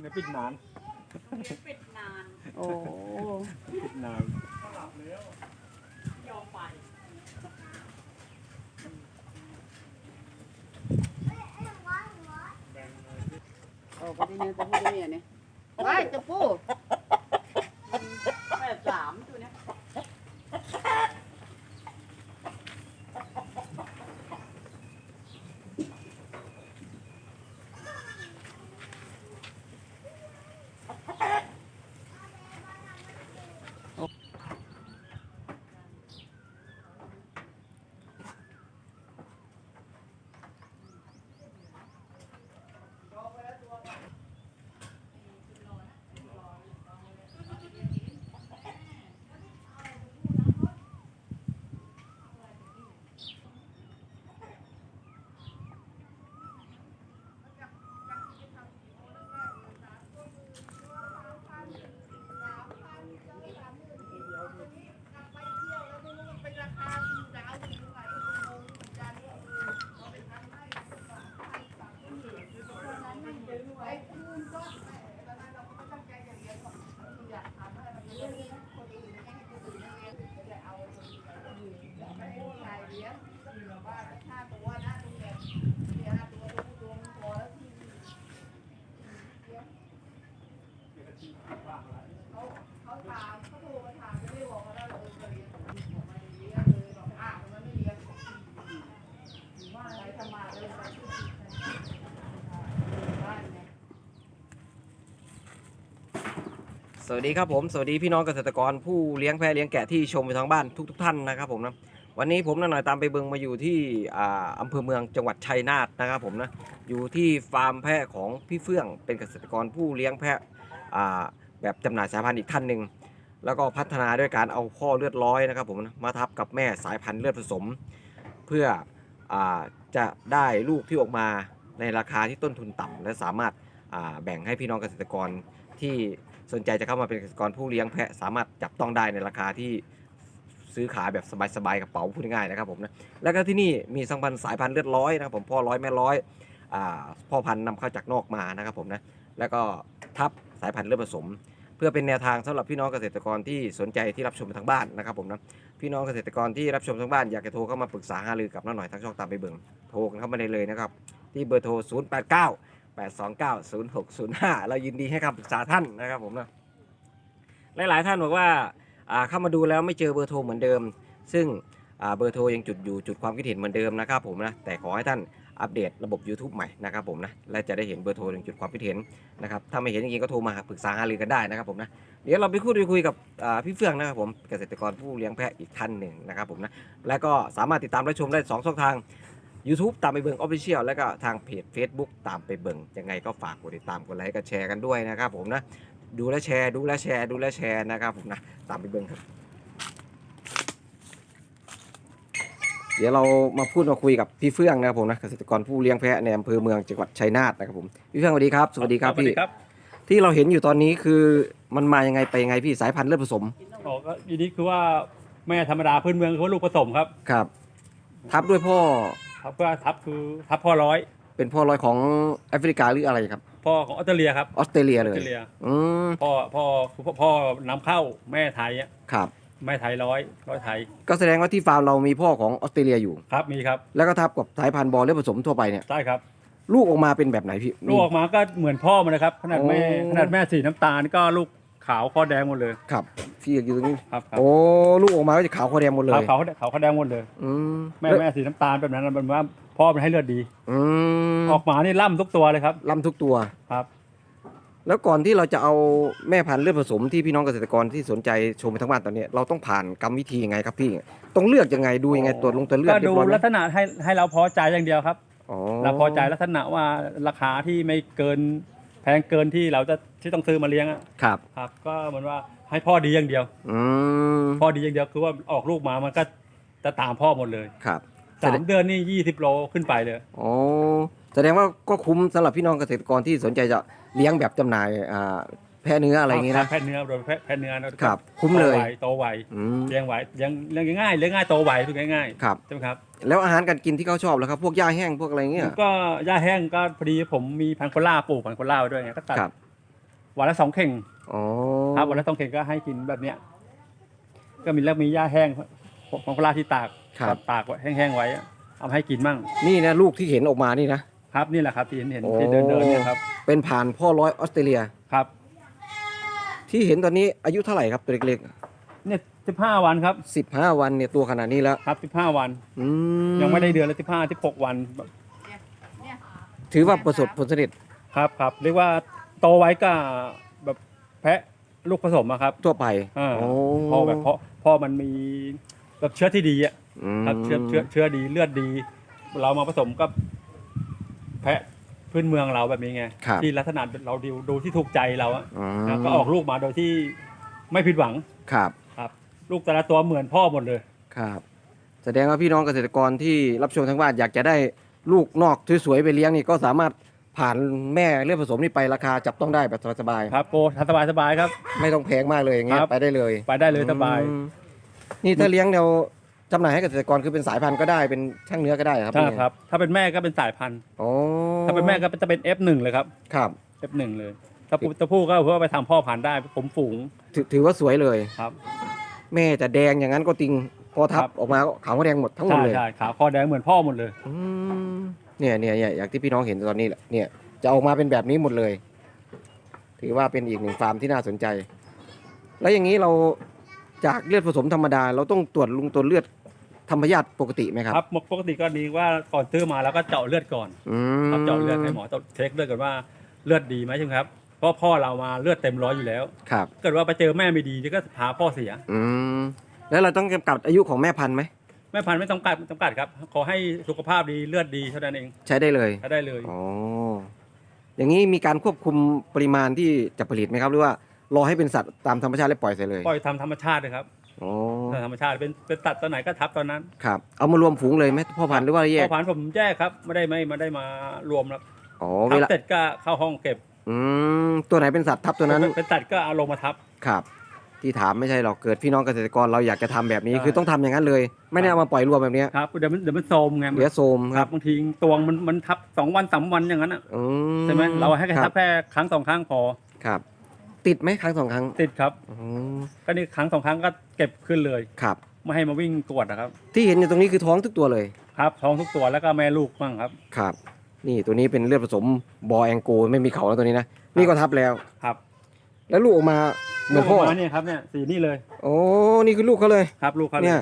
เดี๋ยวปิดนานปิดนานโอ้ปิดนานยอมไปโอ้ก็ได้เนื้อแต่พูดได้เนี่ยเนี่ยไว้จะปูแปดสามตัวเนี้ย สวัสดีครับผมสวัสดีพี่น้องเกษตรกรผู้เลี้ยงแพะเลี้ยงแกะที่ชมอยู่ทางบ้านทุกๆท่านนะครับผมนะวันนี้ผมนหน่อยตามไปเบิงมาอยู่ที่อำเภอเมืองจังหวัดชัยนาทนะครับผมนะอยู่ที่ฟาร์มแพะของพี่เฟื่องเป็นเกษตรกรผู้เลี้ยงแพะแบบจำหน่ายสายพันธุ์อีกท่านหนึ่งแล้วก็พัฒนาด้วยการเอาพ่อเลือดร้อยนะครับผมนะมาทับกับแม่สายพันธุ์เลือดผสม เพื่ออจะได้ลูกที่ออกมาในราคาที่ต้นทุนต่ำและสามารถแบ่งให้พี่น้องเกษตรกรที่ สนใจจะเข้ามาเป็นเกษตรกรผู้เลี้ยงแพะสามารถจับต้องได้ในราคาที่ซื้อขายแบบสบายๆกระเป๋าพูดง่ายๆนะครับผมนะแล้วก็ที่นี่มีสังพันธ์สายพันธุ์เลือดร้อยนะครับผมพ่อร้อยแม่ร้อยอพ่อพันธุ์นำเข้าจากนอกมานะครับผมนะแล้วก็ทับสายพันธุ์เลือดผสม เพื่อเป็นแนวทางสำหรับพี่น้องเกษตรกรที่สนใจที่รับชมทางบ้านนะครับผมนะพี่น้องเกษตรกรที่รับชมทางบ้านอยากจะโทรเข้ามาปรึกษาหารือกับน้าหน่อยทั้งช่องตามไปเบิ่งโทรกันเข้ามาได้เลยนะครับที่เบอร์โทร 0 8 9 8 2 9 0 6 0 5 เรายินดีให้คำปรึกษาท่านนะครับผมนะหลายๆท่านบอกว่าเข้ามาดูแล้วไม่เจอเบอร์โทรเหมือนเดิม ซึ่งเบอร์โทรยังจุดอยู่จุดความคิดเห็นเหมือนเดิมนะครับผมนะแต่ขอให้ท่านอัปเดตระบบ YouTube ใหม่นะครับผมนะและจะได้เห็นเบอร์โทรยังจุดความคิดเห็นนะครับถ้าไม่เห็นจริงๆก็โทรมาปรึกษาหารือกันได้นะครับผมนะเดี๋ยวเราไปพูดคุยกับพี่เฟื่องนะครับผมเกษตรกรผู้เลี้ยงแพะอีกท่านหนึ่งนะครับผมนะแล้วก็สามารถติดตามและชมได้สองช่องทาง YouTube ตามไปเบิงออฟฟิเชียลแล้วก็ทางเพจ Facebook ตามไปเบิงยังไงก็ฝากกดติดตามกดไลค์กดแชร์กันด้วยนะครับผมนะดูแลวแชร์ดูแลวแชร์ดูแลวแชร์นะครับผมนะตามไปเบิงครับ เดี๋ยวเรามาพูดมาคุยกับพี่เฟื่องนะครับผมนะเกษตรกรผู้เลี้ยงแพะในอำเภอเมืองจังหวัดชัยนาทนะครับผมพี่เฟื่องสวัสดีครับสวัสดีครับสวัสพี่ดีครับที่เราเห็นอยู่ตอนนี้คือมันมายังไงไปยังไงพี่สายพันธุ์เลือดผสมอ๋อก็อันนี้คือว่าแม่ธรรมดาพื้นเมืองเขาลูกผสมครับครับ ทับด้วยพ่อ ทับก็ทับคือทับพ่อร้อย เป็นพ่อรอยของแอฟริกาหรืออะไรครับพ่อของออสเตรเลียครับออสเตรเลียออเลสยเตรเลียอืมพ่อพ่อพ่อพ่อนำเข้าแม่ไทยอะครับ แม่ไทยร้อยร้อยไทยก็แสดงว่าที่ฟาร์มเรามีพ่อของออสเตรเลียอยู่ ครับมีครับแล้วก็ทับกับสายพันธุ์บอลเลือดผสมทั่วไปเนี่ย ใช่ครับลูกออกมาเป็นแบบไหนพี่ ลูกออกมาก็เหมือนพ่อมันนะครับ ขนาดแม่โอ้ ขนาดแม่สีน้ำตาลก็ลูก ขาวคอแดงหมดเลย ครับพี่อยู่ตรงนี้ ครับครับโอ้ลูกออกมาก็จะขาวคอแดงหมดเลขาวยขาวขาวคอแดงหมดเลย อืมแม่แม่สีน้ำตาลแบบนั้นมันว่าพ่อมันให้เลือดดี อืมออกมานี่ล่ำทุกตัวเลยครับลำทุกตัวครับ แล้วก่อนที่เราจะเอาแม่พันธุ์เลือดผสมที่พี่น้องเกษตรกรที่สนใจชมทั้งบ้านตอนนี้เราต้องผ่านกรรมวิธียังไงครับพี่ ต้องเลือกยังไงดูยังไงตรวจลงตรวจเลือดก็เรียดูบร้อยไหมลักษณะให้ให้เราพอใจอย่างเดียวครับ อ๋อเราพอใจลักษณะว่าราคาที่ไม่เกิน แพงเกินที่เราจะที่ต้องซื้อมาเลี้ยงอะครับ ครับ ก็เหมือนว่าให้พ่อดีอย่างเดียว อืมพ่อดีอย่างเดียวคือว่าออกลูกมามันก็จะตามพ่อหมดเลยครับสามเดือนนี่ยี่สิบโลขึ้นไปเลย อ๋อแสดงว่าก็คุ้มสำหรับพี่น้องเกษตรกรที่สนใจจะเลี้ยงแบบจำหน่ายอ่า แพะเนื้ออะไรอย่างงี้นะ แพะเนื้อโดยแพะแพะเนื้อนะครับคุ้มเลย โตไวโตไวอืม เลี้ยงไวเลี้ยงเลี้ยงง่ายๆเลี้ยงง่ายโตไวพูดง่ายครับ ๆใช่ไหมครับแล้วอาหารการกินที่เขาชอบแล้วครับ พวกหญ้าแห้งพวกอะไรเงี้ย ก็หญ้าแห้งก็พอดีผมมีพันธุ์โคล่าปลูกพันธุ์โคล่าไว้ด้วยไงก็ตัดครับ วันละสองเข่ง อ๋อครับวันละสองเข่งก็ให้กินแบบเนี้ย ก็มีแล้วมีหญ้าแห้งของพลาที่ตากครับตากไว้แห้งๆไว้อะเอามาให้กินมั่งนี่นะลูกที่เห็นออกมานี่นะ ครับนี่แหละครับที่เห็นเห็นโอ้ ที่เดินเดินๆเนี่ยครับเป็นผ่านพ่อร้อยออสเตรเลีย ครับ ที่เห็นตอนนี้อายุเท่าไหร่ครับตัวเล็กเนี่ยสิบห้าวันครับๆสิบห้าวันเนี่ยตัวขนาดนี้แล้วครับสิบห้าวัน อืมยังไม่ได้เดือนเลยสิบห้าสิบหกวันถือว่าประสบผลสำเร็จครับครับเรียกว่าโตไว้ก็แบบแพะลูกผสมอะครับทั่วไปอ่าโอ้พอแบบเพราะพอมันมีแบบเชื้อที่ดีอะมครับเชื้อเชื้อเชื้อดีเลือดดี เรามาผสมกับ แพะ พื้นเมืองเราแบบนี้ไงครับที่ลักษณะเราดูดูที่ถูกใจเราอะอืมแล้วก็ออกลูกมาโดยที่ไม่ผิดหวังครับครับ ลูกแต่ละตัวเหมือนพ่อหมดเลย ครับ แสดงว่าพี่น้องเกษตรกรที่รับชมทั้งบ้านอยากจะได้ลูกนอกสวยๆไปเลี้ยงนี่ก็สามารถผ่านแม่เลือดผสมนี่ไปราคาจับต้องได้แบบสบายครับโกสบายสบายๆครับ ๆไม่ต้องแพงมากเลยอย่างเงี้ยครับ ไปได้เลยไปได้เลยสบายอืมนี่ถ้าเลี้ยงแนวจำหน่ายให้เกษตรกรคือเป็นสายพันธุ์ก็ได้เป็นช่างเนื้อก็ได้ครับใช่พี่ครับ ถ้าเป็นแม่ก็เป็นสายพันธุ์ โอ้ ถ้าเป็นแม่ก็จะเป็น F1 เลยครับ ครับ F1 เลย ถ้าตัวผู้ก็เพื่อไปทำพ่อพันธุ์ได้ผมฝูงถือถือว่าสวยเลย ครับ แม่จะแดงอย่างนั้นก็จริงพอทับครับ ออกมาก็ขาวก็แดงหมดทั้งหมดใช่เลยใช่ขาคอแดงเหมือนพ่อหมดเลย อืมเนี่ยเนี่ยเนี่ยอย่างที่พี่น้องเห็นตอนนี้แหละเนี่ยจะออกมาเป็นแบบนี้หมดเลย ถือว่าเป็นอีกหนึ่งฟาร์มที่น่าสนใจ แล้วอย่างนี้เราจากเลือดผสมธรรมดา เราต้องตรวจลุงตัวเลือด ธรรมชาติปกติไหมครับครับปกติก็ดีว่าก่อนซื้อมาแล้วก็เจาะเลือดก่อนอืมครับเจาะเลือดให้หมอต้องเช็คเลือดก่อนว่าเลือดดีไหมใช่ไหมครับเพราะพ่อเรามาเลือดเต็มร้อยอยู่แล้ว ครับเกิดว่าไปเจอแม่ไม่ดีก็พาพ่อเสีย อืมแล้วเราต้องจำกัดอายุของแม่พันธุ์ไหมแม่พันธุ์ไม่ต้องกัดจำกัดครับ ขอให้สุขภาพดีเลือดดีเท่านั้นเองใช้ได้เลยใช้ได้เลย อ๋ออย่างนี้มีการควบคุมปริมาณที่จะผลิตไหมครับ หรือว่ารอให้เป็นสัตว์ตามธรรมชาติแล้วปล่อยเสียเลย ปล่อยทำธรรมชาติเลยครับ อ๋อทำธรรมชาติเป็นเป็นตัดตัวไหนก็ทับตอนนั้นครับ เอามารวมฝูงเลยไหมพ่อพันธุ์หรือว่าแยพ่กอพันธุ์ผมแยกครับไม่ได้ไม่ไม่ได้มารวมแล้วอ๋อเวทับลาเสร็จก็เข้าห้องเก็บอืมตัวไหนเป็นสัตว์ทับตัวนั้น เป็นตัดก็เอาลงมาทับ ครับ ที่ถามไม่ใช่หรอกเกิดพี่น้องเกษตรกรเราอยากจะทำแบบนี้ ใช่ คือต้องทำอย่างนั้นเลย ไม่ได้เอามาปล่อยรวมแบบเนี้ยครับเดี๋ยวมันเดี๋ยวมันโซมไงเดี๋ยวโทรมคครัรับบบางทีตวงมันมันทับสองวันสามวันอย่างนั้นอะอืใช่ไหมเราให้แค่คทัรับบแค่ครั้งสองครั้งพอครับ ติดไหมครั้งสองครั้งติดครับ อืมก็นี่ครั้งสองครั้งก็ เก็บขึ้นเลย ครับ ไม่ให้มาวิ่งตรวจนะครับ ที่เห็นอยู่ตรงนี้คือท้องทุกตัวเลย ครับ ท้องทุกตัวแล้วก็แม่ลูกบ้างครับ ครับ นี่ตัวนี้เป็นเลือดผสมบอแองโกไม่มีเขาแล้วตัวนี้นะ นี่ก็ทับแล้ว ครับแล้วลูกออกมาเหมือนพ่อ ลูกมาเนี่ยครับเนี่ยสีนี่เลยโอ้นี่คือลูกเขาเลย ครับ ลูกเขาเนี่ย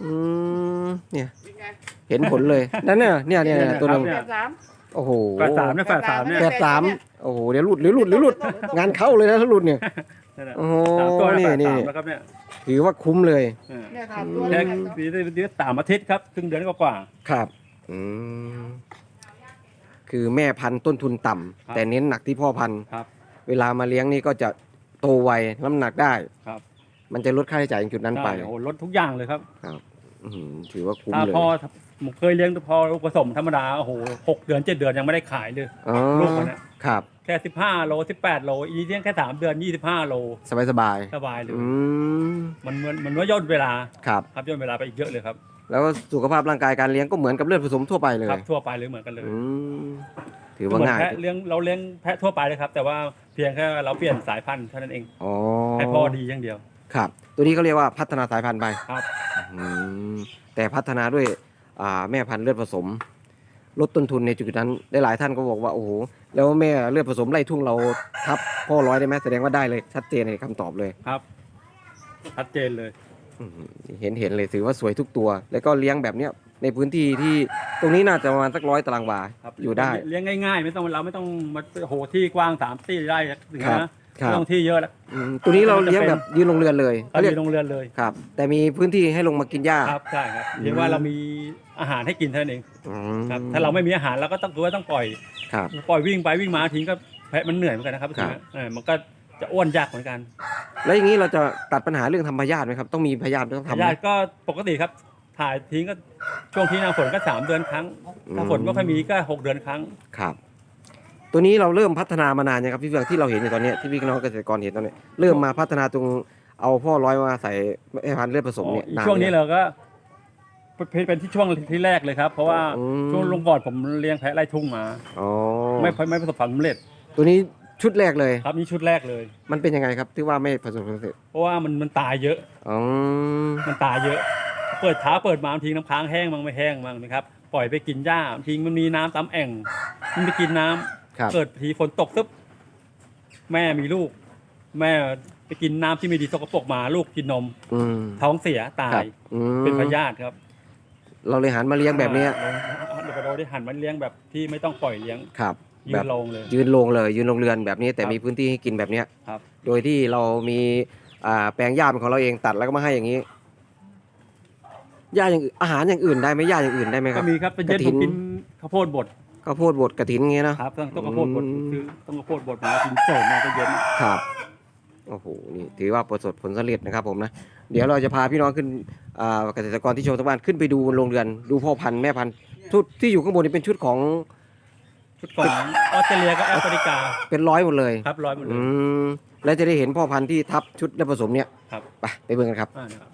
อืม เนี่ยเป็นไงเห็นผลเลย นั่นเนี่ยเนี่ยเนี่ยเนี่ยตัวนึงแปดสามโอ้โหแฝดสามเนี่ยแฝดสามเนี่ยแปดสามโอ้โห เดี๋ยวหลุดหรือหลุดหรือหลุด งานเข้าเลยนะถ้าหลุดเนี่ย นั่นแหละโอ้โหสามตัวนี่เนี่ยแฝดนี่สามแล้วครับเนี่ย ถือว่าคุ้มเลย เออเนี่ยสามตัวแค่เลยสีได้สามอาทิตย์ครับครึ่งเดือนกว่า ครับ อืม คือแม่พันธุ์ต้นทุนต่ำครับ แต่เน้นหนักที่พ่อพันธุ์ครับ เวลามาเลี้ยงนี่ก็จะโตไวน้ำหนักได้ ครับมันจะลดค่าใช้จ่ายอย่างจุดนั้นไปใช่โอ้โหลดทุกอย่างเลยครับ อื้อหือถือว่าคุ้มถ้าเลยพ่อผมเคยเลี้ยงพอลูกผสมธรรมดาโอ้โหหกเดือนเจ็ดเดือนยังไม่ได้ขายเลย อ๋อลูกมันอะ ครับแค่สิบห้าโลสิบแปดโลอีนี่เลี้ยงแค่สามเดือนยี่สิบห้าโลสบายสบายสบายเลยอืมมันเหมือนมันว่าย่นเวลาครับครับย่นเวลาไปอีกเยอะเลยครับ แล้วสุขภาพร่างกายการเลี้ยงก็เหมือนกับเลือดผสมทั่วไปเลยครับทั่วไปเลยเหมือนกันเลยอืมถือว่าเหมือนง่ายแพะเลี้ยงเราเลี้ยงแพะทั่วไปเลยครับ แต่ว่าเพียงแค่เราเปลี่ยนสายพันธุ์เท่านั้นเองอ๋อให้พ่อดีอย่างเดียวครับ ตัวนี้เขาเรียกว่าพัฒนาสายพันธุ์ไปครับอืมแต่พัฒนาด้วยอ่าแม่พันธุ์เลือดผสม ลดต้นทุนในจุดนั้นได้หลายท่านก็บอกว่าโอ้โหแล้วแม่เลือดผสมไล่ทุ่งเราทับพ่อร้อยได้ไหมแสดงว่าได้เลยชัดเจนในคำตอบเลยครับ ชัดเจนเลย อืมเห็นเห็นเลยถือว่าสวยทุกตัว แล้วก็เลี้ยงแบบเนี้ยในพื้นที่ที่ตรงนี้น่าจะประมาณสักร้อยตารางวาครับอยู่ได้ เลี้ยงง่ายๆ ไม่ต้องเราไม่ต้องมาโหที่กว้างสามที่ไร่ถึงครับ นะ ครับ ไม่ต้องที่เยอะแล้ว อืมตัวนี้เราเลี้ยงแบบยืนลงเรือนเลยเขาเขาเรียกมีโรงเรือนเลย ครับ แต่มีพื้นที่ให้ลงมากินหญ้า ครับใช่ครับอืมเพียงว่าเรามีอาหารให้กินเท่านั้นเองอืมครับถ้าเราไม่มีอาหารเราก็ต้องคือว่าต้องปล่อย ครับ ปล่อยวิ่งไปวิ่งมาทิ้งก็แพะมันเหนื่อยเหมือนกันนะครับครับ เออมันก็จะอ้วนยากเหมือนกันแล้วอย่างนี้เราจะตัดปัญหาเรื่องทำพยาธิไหมครับ ต้องมีพยาธิต้องทำไหม ญาติก็ปกติครับ ถ่ายทิ้งก็ช่วงที่หน้าฝนก็สามเดือนครั้ง ถ้าฝนไม่ค่อยมีก็หกเดือนครั้ง ครับ ตัวนี้เราเริ่มพัฒนามานานยังครับพี่เฟืองที่เราเห็นอยู่ตอนเนี้ยที่พี่น้องเกษตรกรเห็นตอนเนี้ยเริ่มมาพัฒนาตรงเอาพ่อร้อยมาใส่แม่พันธุ์เลือดผสมเนี่ยอีกนานช่วงนี้เลยเราก็เป็นเป็นที่ช่วงที่แรกเลยครับ เพราะว่าอืมช่วงลงก่อนผมเลี้ยงแพะไล่ทุ่งมาอ๋อไม่ไม่ประสบความสำเร็จ ตัวนี้ชุดแรกเลยครับนี่ชุดแรกเลย มันเป็นยังไงครับที่ว่าไม่ประสบความสำเร็จเพราะว่ามันมันตายเยอะอ๋อมันตายเยอะ เปิดเท้าเปิดมาบางทีน้ำค้างแห้งบ้างไม่แห้งบ้างนะครับปล่อยไปกินหญ้าบางทีมันมีน้ำตามแอ่งมันไปกินน้ำ ครับ เกิดทีฝนตกซึบแม่มีลูก แม่ไปกินน้ำที่ไม่ดีสกปรกมาลูกกินนม อืมท้องเสียตาครัยบอืมเป็นพยาธิครับเราเลยหันมาเลี้ยงแบบเนี้ยเดี๋ยวเราได้หันมาเลี้ยงแบบที่ไม่ต้องปล่อยเลี้ยงครับ ยืแบนบลงเลย ยืนลงเลย ยืนลงเรือนแบบนี้ แต่ครับ มีพื้นที่ให้กินแบบเนี้ย ครับ โดยที่เรามีอ่าแปลงหญ้าเป็นของเราเองตัดแล้วก็มาให้อย่างนี้หญ้าอย่างอื่นอาหารอย่างอื่นได้ไหมหญ้าอย่างอื่นได้ไหมคก็รับ มีครับเป็นเย็นกระถิ่ผมนกินข้าวโพดบด ข้าวโพดบดกระถินอย่างเงี้ยเนาะ ครับต้องต้องข้าวโพดบดอืม คือต้องข้าวโพดบดมากินเสริมมาก็เย็นครับโอ้โหนี่ถือว่าประสบผลสำเร็จนะครับผมนะเดี๋ยวเราจะพาพี่น้องขึ้นอ่าเกษตรกรที่ชมทางบ้านขึ้นไปดูบนโรงเรือนดูพ่อพันธุ์แม่พันธุ์ชุดที่อยู่ข้างบนนี่เป็นชุดของชุดของออสเตรเลียกับแอฟริกาเป็นร้อยหมดเลยครับร้อยหมดเลอืยมแล้วจะได้เห็นพ่อพันธุ์ที่ทับชุดและผสมเนี่ยครับไปไปเบิ่งกันครับ อ่านะครับ